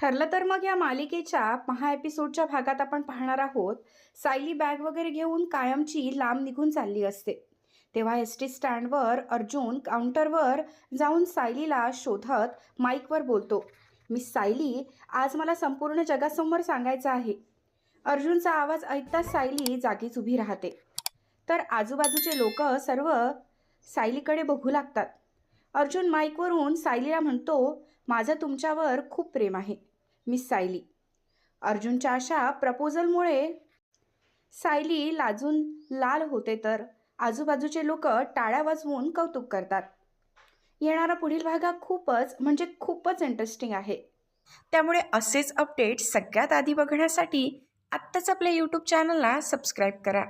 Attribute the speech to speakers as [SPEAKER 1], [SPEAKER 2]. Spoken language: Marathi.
[SPEAKER 1] ठरलं तर मग या मालिकेच्या महा एपिसोडच्या भागात आपण पाहणार आहोत. सायली बॅग वगैरे घेऊन कायमची लांब निघून चालली असते. तेव्हा एस टी स्टँडवर अर्जुन काउंटरवर जाऊन सायलीला शोधत माईकवर बोलतो मिस सायली आज मला संपूर्ण जगासमोर सांगायचं आहे. अर्जुनचा आवाज ऐकताच सायली जागीच उभी राहते. तर आजूबाजूचे लोक सर्व सायलीकडे बघू लागतात. अर्जुन माईकवरून सायलीला म्हणतो माझं तुमच्यावर खूप प्रेम आहे. मिस सायली. अर्जुनच्या अशा प्रपोजलमुळे सायली लाजून लाल होते तर आजूबाजूचे लोक टाळ्या वाजवून कौतुक करतात. येणारा पुढील भागा खूपच म्हणजे खूपच इंटरेस्टिंग आहे. त्यामुळे असेच अपडेट सगळ्यात आधी बघण्यासाठी आत्ताच आपल्या यूट्यूब चॅनलला सबस्क्राईब करा.